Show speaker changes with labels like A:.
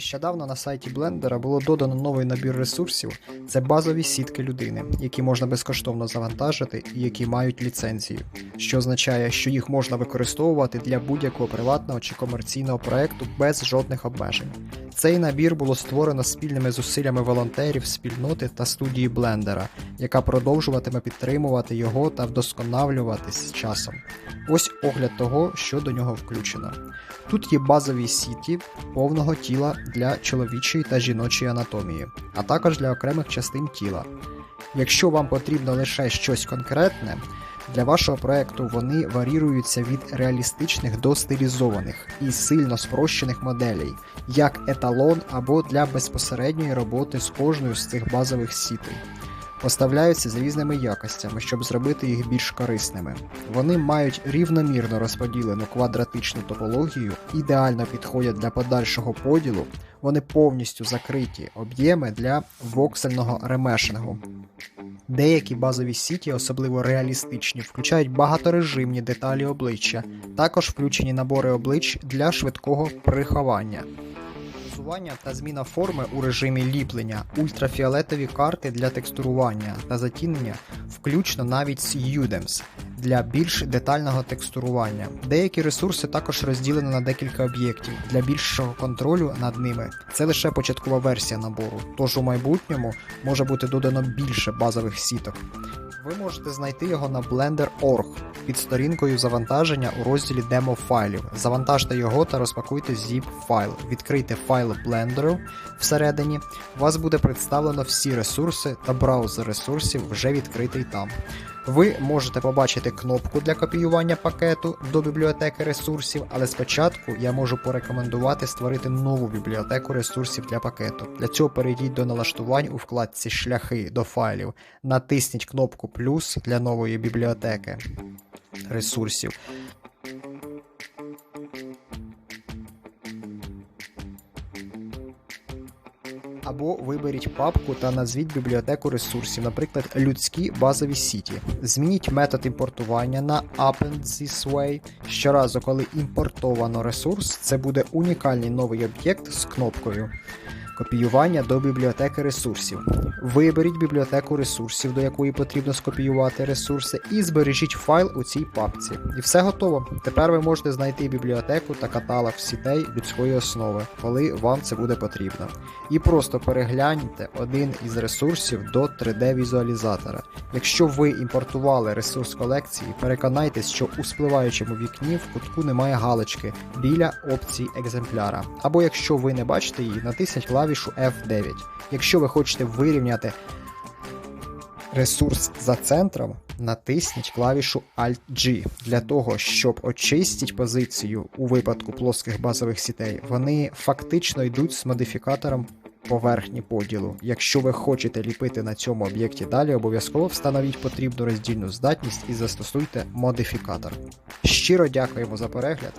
A: Нещодавно на сайті Blender було додано новий набір ресурсів. Це базові сітки людини, які можна безкоштовно завантажити і які мають ліцензію, що означає, що їх можна використовувати для будь-якого приватного чи комерційного проекту без жодних обмежень. Цей набір було створено спільними зусиллями волонтерів, спільноти та студії Блендера, яка продовжуватиме підтримувати його та вдосконалюватись з часом. Ось огляд того, що до нього включено. Тут є базові сітки повного тіла для чоловічої та жіночої анатомії, а також для окремих частин тіла. Якщо вам потрібно лише щось конкретне, для вашого проекту вони варіюються від реалістичних до стилізованих і сильно спрощених моделей, як еталон або для безпосередньої роботи з кожною з цих базових сітей. Поставляються з різними якостями, щоб зробити їх більш корисними. Вони мають рівномірно розподілену квадратичну топологію, ідеально підходять для подальшого поділу, вони повністю закриті об'єми для воксельного ремешингу. Деякі базові сіті, особливо реалістичні, включають багаторежимні деталі обличчя, також включені набори облич для швидкого приховання. Фрезування та зміна форми у режимі ліплення, ультрафіолетові карти для текстурування та затінення, включно навіть з UDEMS для більш детального текстурування. Деякі ресурси також розділені на декілька об'єктів для більшого контролю над ними. Це лише початкова версія набору, тож у майбутньому може бути додано більше базових сіток. Ви можете знайти його на Blender.org під сторінкою завантаження у розділі демо файлів. Завантажте його та розпакуйте zip файл. Відкрийте файл Blender всередині. У вас буде представлено всі ресурси та браузер ресурсів вже відкритий там. Ви можете побачити кнопку для копіювання пакету до бібліотеки ресурсів, але спочатку я можу порекомендувати створити нову бібліотеку ресурсів для пакету. Для цього перейдіть до налаштувань у вкладці Шляхи до файлів, натисніть кнопку плюс для нової бібліотеки ресурсів. Або виберіть папку та назвіть бібліотеку ресурсів, наприклад, людські базові сіті. Змініть метод імпортування на Append This Way. Щоразу, коли імпортовано ресурс, це буде унікальний новий об'єкт з кнопкою. Копіювання до бібліотеки ресурсів. Виберіть бібліотеку ресурсів, до якої потрібно скопіювати ресурси, і збережіть файл у цій папці. І все готово. Тепер ви можете знайти бібліотеку та каталог сітей людської основи, коли вам це буде потрібно. І просто перегляньте один із ресурсів до 3D-візуалізатора. Якщо ви імпортували ресурс колекції, переконайтесь, що у спливаючому вікні в кутку немає галочки біля опції екземпляра. Або якщо ви не бачите її, натисніть клавішу F9. Якщо ви хочете вирівняти ресурс за центром, натисніть клавішу Alt-G для того, щоб очистити позицію у випадку плоских базових сітей. Вони фактично йдуть з модифікатором поверхні поділу. Якщо ви хочете ліпити на цьому об'єкті далі, обов'язково встановіть потрібну роздільну здатність і застосуйте модифікатор. Щиро дякуємо за перегляд.